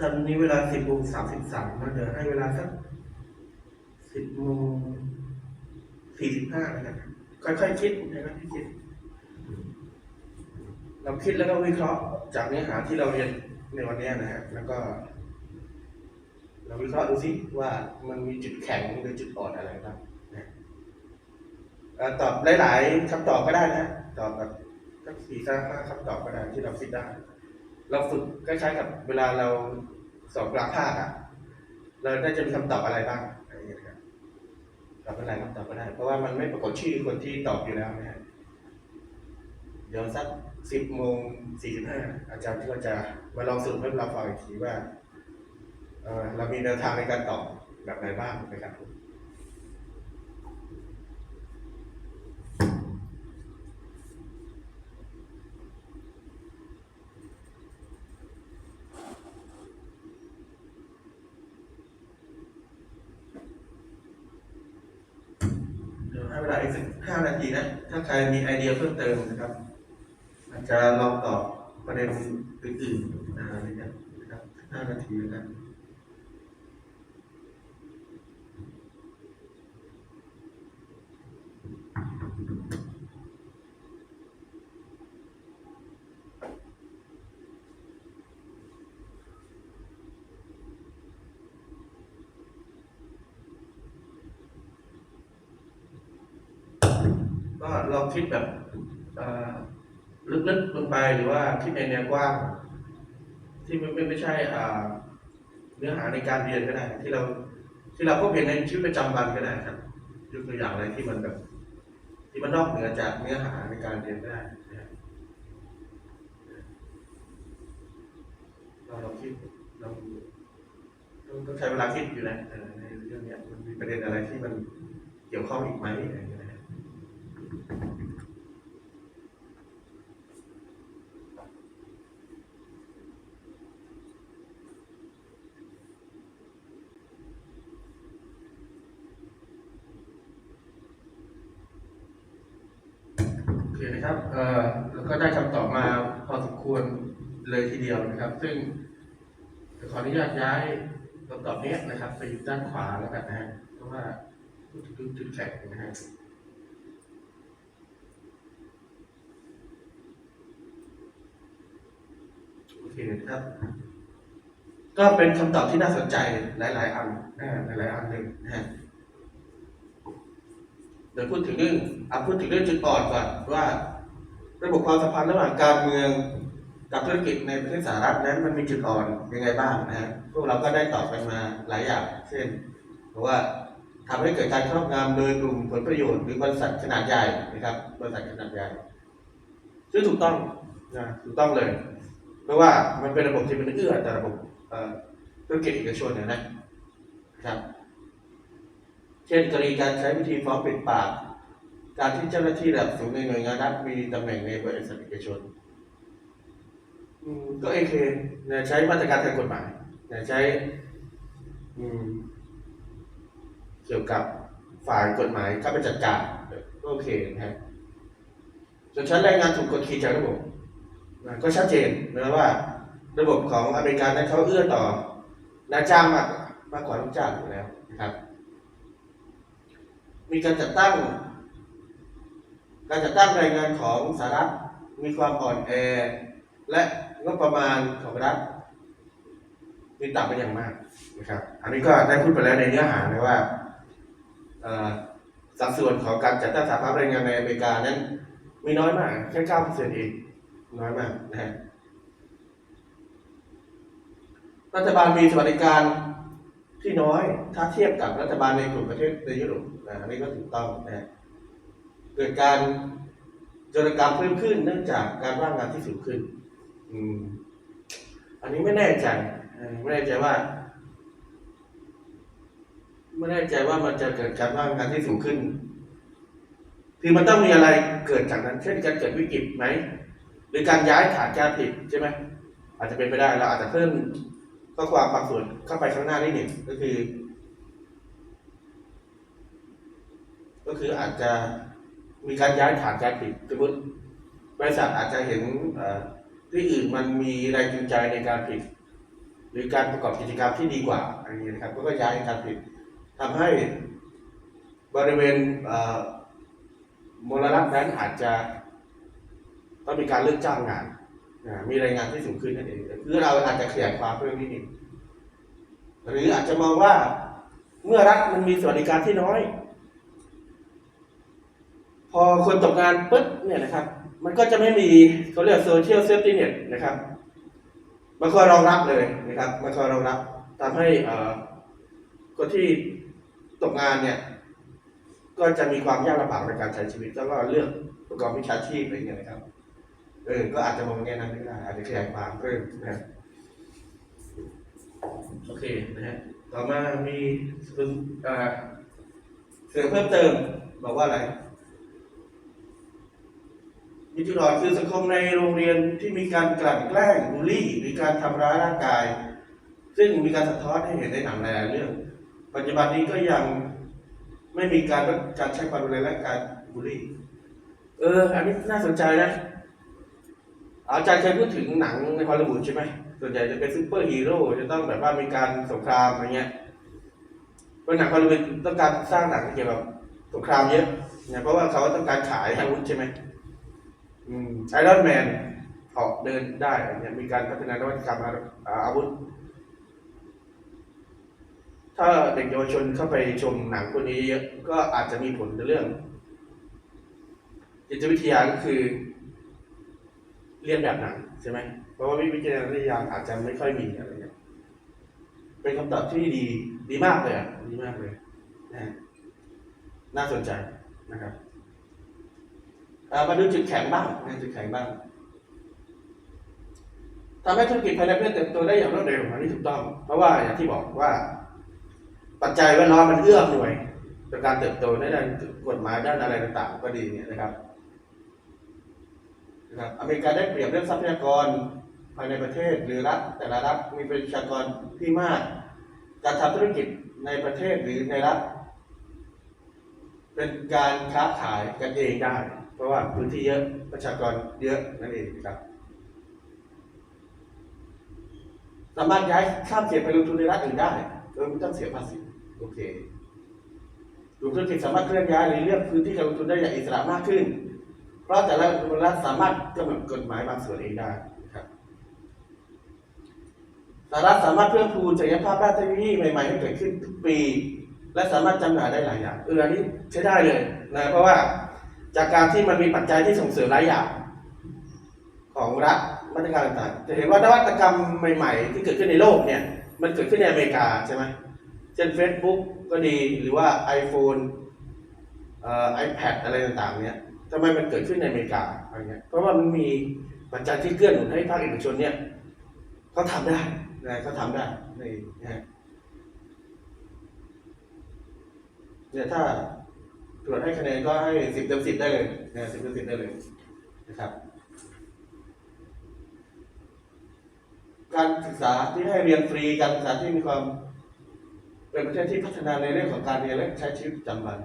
ตอนนี้เวลาสิบโมงสามสิบสามนะเดี๋ยวให้เวลาสักสิบโมงสี่สิบห้านะครับค่อยๆคิดนะครับที่คิด เราคิดแล้วก็วิเคราะห์จากเนื้อหาที่เราเรียนในวันนี้นะฮะแล้วก็ เราวิเคราะห์ดูสิว่ามันมีจุดแข็งหรือจุดอ่อนอะไรบ้างนะตอบหลายๆคำตอบก็ได้นะตอบแบบสักสี่ห้าคำตอบก็ได้ที่เราคิดได้ เราฝึกคล้ายๆกับเวลาเราสอบกลางภาคอะเราได้จะมีคำตอบอะไรบ้างอะไรอย่างเงี้ยครับตอบอะไรคำตอบก็ได้ เพราะว่ามันไม่ปรากฏชื่อคนที่ตอบอยู่แล้วนะฮะเดี๋ยวสักสิบโมงสี่สิบห้าอาจารย์ก็จะมาลองสรุปให้เราฟังอีกทีว่าเออเรามีแนวทางในการตอบแบบไหนบ้างนะครับผมเดี๋ยวให้เวลาอีก สักห้านาทีนะ ถ้าใครมีไอเดียเพิ่มเติมนะครับอาจจะลองตอบประเด็นอื่นๆนะนะครับห้านาทีนะครับ ก็ลองคิดแบบลึกๆลงไปหรือว่าคิดในแนวกว้าง ที่ไม่ไม่ไม่ใช่เนื้อหาในการเรียนก็ได้ ที่เราที่เราพบเห็นในชีวิตประจำวันก็ได้ครับยกตัวอย่างอะไรที่มันแบบ ที่มันนอกเหนือจากเนื้อหาในการเรียนก็ได้เราเราคิดเราต้องต้องใช้เวลาคิดอยู่นะในเรื่องเนี้ยมันมีประเด็นอะไรที่มันเกี่ยวข้องอีกไหมอะไรเงี้ยนะ โอ เคนะครับเอ่อแล้วก็ได้คำตอบมาพอสมควรเลยทีเดียวนะครับ ซึ่งขออนุญาตย้ายคำตอบนี้นะครับไปอยู่ด้านขวาแล้วกันนะฮะเพราะว่าพูดถึงจุดแข็งนะฮะโอเคนะครับ ก็เป็นคำตอบที่น่าสนใจหลาย ๆ อันนะหลาย ๆ อันหนึ่งนะฮะเดี๋ยวพูดถึงเรื่อง พูดถึงเรื่องจุดอ่อนก่อนว่า ระบบความสัมพันธ์ระหว่างการเมืองกับธุรกิจในประเทศสหรัฐนั้นมันมีจุดอ่อนยังไงบ้างนะฮะพวกเราก็ได้ตอบกันมาหลายอย่าง เช่นเพราะว่าทำให้เกิดการครอบงำโดยกลุ่มผลประโยชน์หรือบริษัทขนาดใหญ่นะครับ บริษัทขนาดใหญ่ซึ่งถูกต้องนะถูกต้องเลย เพราะว่ามันเป็นระบบที่มันเอื้อต่อระบบธุรกิจเอกชนนะนะครับ เช่นกรณีการใช้วิธีฟ้องปิดปาก การที่เจ้าหน้าที่ระดับสูงในหน่วยงานรัฐมีตำแหน่งในบริษัทเอกชนก็โอเคนะใช้มาตรการทางกฎหมายใช้เกี่ยวกับฝ่ายกฎหมายเข้าไปจัดการก็โอเคนะฮะส่วนชั้นแรงงานถูกกดขี่จากระบบก็ชัดเจนนะว่า ระบบของอเมริกันนั้นเขาเอื้อต่อนายจ้างมากมากกว่าลูกจ้างอยู่แล้วนะครับ มีการจัดตั้ง การจัดตั้งแรงงานของสหรัฐมีความอ่อนแอ และงบประมาณของรัฐมีต่ำเป็นอย่างมากนะครับ อันนี้ก็ได้พูดไปแล้วในเนื้อหานะว่าสัดส่วนของการจัดตั้งสหภาพแรงงานในอเมริกานั้นมีน้อยมากแค่เก้าเปอร์เซ็นต์เองน้อยมากนะฮะรัฐบาลมีสวัสดิการที่น้อยถ้าเทียบกับรัฐบาลในกลุ่มประเทศในยุโรปนะอันนี้ก็ถูกต้องนะฮะ กิดการโจรกรรมเพิ่มขึ้น เนื่องจากการว่างงานที่สูงขึ้น อืม อันนี้ไม่แน่ใจไม่แน่ใจว่า ไม่แน่ใจว่ามันจะเกิดการว่างงานที่สูงขึ้น คือมันต้องมีอะไรเกิดจากนั้น เช่นการเกิดวิกฤตไหมหรือการย้ายฐานการผลิตใช่ไหมอาจจะเป็นไปได้เราอาจจะเพิ่มข้อความบางส่วนเข้าไปข้างหน้านิดหนึ่งก็คือ ก็คืออาจจะ มีการย้ายฐานการผลิตสมมติบริษัทอาจจะเห็นที่อื่นมันมีแรงจูงใจในการผลิตหรือการประกอบกิจกรรมที่ดีกว่าอะไรอย่างนี้นะครับ ก็ย้ายการผลิตทำให้บริเวณมลรัฐนั้นอาจจะต้องมีการเลือกจ้างงานมีรายงานที่สูงขึ้นนั่นเองคือเราอาจจะขยายความเพิ่มนิดนึงหรืออาจจะมองว่าเมื่อรัฐมันมีสวัสดิการที่น้อย พอคนตกงานปุ๊บเนี่ยนะครับ มันก็จะไม่มีเขาเรียกโซเชียลเซฟตี้เน็ตนะครับ มันคอยรองรับเลยนะครับ มันคอยรองรับทำให้เอ่อคนที่ตกงานเนี่ย ก็จะมีความยากลำบากในการใช้ชีวิตแล้วก็เลือกประกอบวิชาชีพอะไรอย่างเงี้ยนะครับเออก็อาจจะมองแง่นั้นก็ได้อาจจะขยายความเพิ่มนะครับโอเคนะฮะต่อมามีส่วนเอ่อเสริมเพิ่มเติมบอกว่าอะไร มีจุดอ่อนคือสังคมในโรงเรียนที่มีการกลั่นแกล้งบูลลี่มีการทำร้ายร่างกาย ซึ่งมีการสะท้อนให้เห็นในหนังหลายเรื่อง ปัจจุบันนี้ก็ยังไม่มีการการใช้ความรุนแรงและการบูลลี่ เออ อันนี้น่าสนใจนะอาจารย์เคยพูดถึงหนังในฮอลลีวูดใช่ไหมส่วนใหญ่จะเป็นซูเปอร์ฮีโร่จะต้องแบบว่ามีการสงครามอะไรเงี้ยเพราะหนังฮอลลีวูดต้องการสร้างหนังเกี่ยวกับสงครามเยอะเนี่ยเพราะว่าเขาต้องการขายอาวุธใช่ไหม ไอรอนแมนออกเดินได้อะไรเนี่ยมีการพัฒนานวัตกรรมอาอาวุธ ถ้าเด็กเยาวชนเข้าไปชมหนังพวกนี้เยอะก็อาจจะมีผลในเรื่องจิตวิทยาก็คือ เรียนแบบหนังใช่ไหมเพราะว่าวิจารณญาณอาจจะไม่ค่อยมีอะไรเงี้ยเป็นคำตอบที่ดีดีมากเลยอะดีมากเลยนะน่าสนใจนะครับ มาดูจุดแข็งบ้างนะจุดแข็งบ้างทำให้ธุรกิจภายในประเทศเติบโตได้อย่างรวดเร็วอันนี้ถูกต้อง เพราะว่าอย่างที่บอกว่า ปัจจัยแวดล้อมมันเอื้อหน่วยต่อการเติบโตในด้านกฎหมายด้านอะไรต่างๆก็ดีเนี่ยนะครับนะครับอเมริกาได้เปรียบเรื่องทรัพยากรภายในประเทศหรือรัฐแต่ละรัฐมีประชากรที่มาก การทำธุรกิจในประเทศหรือในรัฐ เป็นการค้าขายกันเองได้ ราะว่าพื้นที่เยอะประชากรเยอะนั่นเองครับ สามารถย้ายข้ามเขตไปลงทุนในรัฐอื่นได้โดยไม่ต้องเสียภาษีโอเคกลุ่มธุรกิจสามารถเคลื่อนย้ายหรือเลือกพื้นที่การลงทุนได้อย่างอิสระมากขึ้น เพราะแต่ละรัฐสามารถกำหนดกฎหมายบางส่วนเองได้นะครับสหรัฐสามารถเพิ่มพูนศักยภาพด้านเทคโนโลยีใหม่ๆให้เกิดขึ้นทุกปี และสามารถจำหน่ายได้หลายอย่างเอออันนี้ใช้ได้เลยนะเพราะว่า จากการที่มันมีปัจจัยที่ส่งเสริมหลายอย่างของรัฐมาตรการต่างๆ จะเห็นว่านวัตกรรมใหม่ๆ ที่เกิดขึ้นในโลกเนี่ย มันเกิดขึ้นในอเมริกาใช่ไหมเช่น Facebook ก็ดีหรือว่า iPhone เอ่อ iPad อะไรต่างๆ เนี่ยทำไมมันเกิดขึ้นในอเมริกาอะไรเงี้ยเพราะว่ามันมีปัจจัยที่เกื้อหนุนให้ภาคเอกชนเนี่ยเขาทำได้นะเขาทำได้ในนะเนี่ยถ้า ตรวจให้คะแนนก็ให้สิบเต็มสิบได้เลยนะสิบเต็มสิบได้เลยนะครับ การศึกษาที่ให้เรียนฟรีการศึกษาที่มีความเป็นประเทศที่พัฒนาในเรื่องของการเรียนและใช้ชีวิตประจำวัน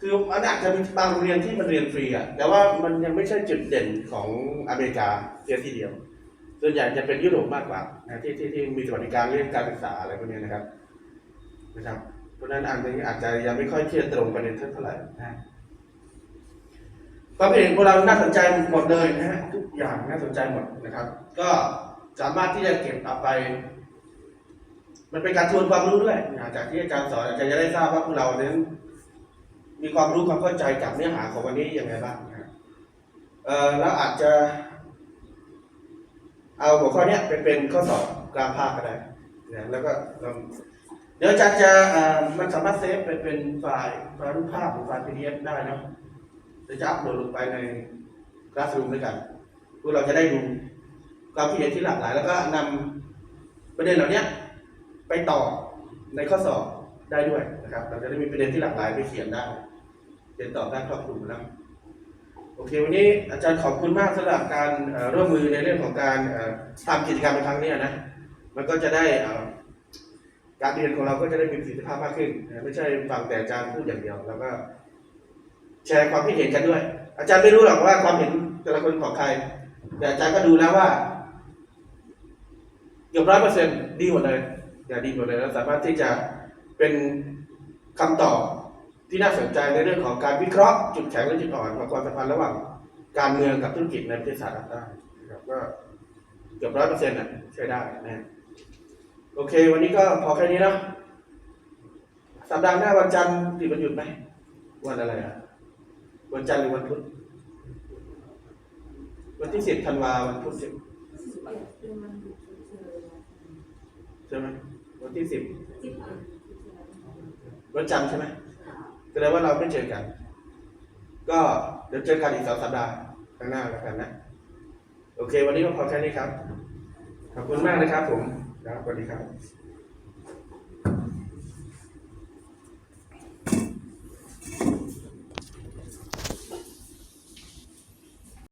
คือมันอาจจะมีบางโรงเรียนที่มันเรียนฟรีอะแต่ว่ามันยังไม่ใช่จุดเด่นของอเมริกาเพียงทีเดียว ส่วนใหญ่จะเป็นยุโรปมากกว่านะที่ที่ที่มีสวัสดิการเรื่องการศึกษาอะไรพวกนี้นะครับนะครับ ราะฉะนั้นอันนี้อาจจะยังไม่ค่อยเทียบตรงประเด็นเท่าไหร่นะความเห็นของเราน่าสนใจหมดเลยนะฮะทุกอย่างน่าสนใจหมดนะครับ ก็สามารถที่จะเก็บเอาไป มันเป็นการทวนความรู้ด้วยนะจากที่อาจารย์สอนอาจารย์จะได้ทราบว่าพวกเรานั้นมีความรู้ความเข้าใจกับเนื้อหาของวันนี้ยังไงบ้างนะครับเอ่อแล้วอาจจะ เอาหัวข้อเนี้ยเป็นเป็นข้อสอบกลางภาคก็ได้นะแล้วก็ลองเดี๋ยวอาจารย์จะมันสามารถเซฟเป็นเป็นไฟล์ไฟล์รูปภาพหรือไฟล์ PDF ได้นะเดี๋ยวจะอัปโหลดลงไปใน Classroom ด้วยกันพวกเราจะได้ดูความคิดเห็นที่หลากหลาย แล้วก็นำประเด็นเหล่านี้ไปต่อในข้อสอบได้ด้วยนะครับ เราจะได้มีประเด็นที่หลากหลายไปเขียนได้เขียนตอบได้ครอบคลุมนะโอเค วันนี้อาจารย์ขอบคุณมากสำหรับการร่วมมือในเรื่องของการทำกิจกรรมในครั้งนี้นะมันก็จะได้ การเรียนของเราก็จะได้มีประสิทธิภาพมากขึ้น ไม่ใช่ฟังแต่อาจารย์พูดอย่างเดียว แล้วก็ แชร์ความคิดเห็นกันด้วย อาจารย์ไม่รู้หรอกว่าความเห็นแต่ละคนของใคร แต่อาจารย์ก็ดูแล้วว่าเกือบร้อยเปอร์เซ็นต์ดีหมดเลยอย่าดีหมดเลยแล้วสามารถที่จะเป็นคำตอบที่น่าสนใจในเรื่องของการวิเคราะห์จุดแข็งและจุดอ่อนของความสัมพันธ์ระหว่างการเมืองกับธุรกิจในประเทศสหรัฐได้นะครับก็เกือบร้อยเปอร์เซ็นต์อะใช้ได้นะฮะ โอเค วันนี้ก็พอแค่นี้นะสัปดาห์หน้าวันจันทร์ติดวันหยุดไหมวันอะไรอะ วันจันทร์หรือวันพุธวันที่สิบธันวาวันพุธสิบเป็นมันหยุดเฉยใช่ไหมวันที่สิบวันจันทร์ใช่ไหมแสดงว่าเราไม่เจอกัน ก็เดี๋ยวเจอกันอีกสองสัปดาห์ข้างหน้าแล้วกันนะ โอเค วันนี้ก็พอแค่นี้ครับ ขอบคุณมากนะครับผม ครับสวัสดีครับ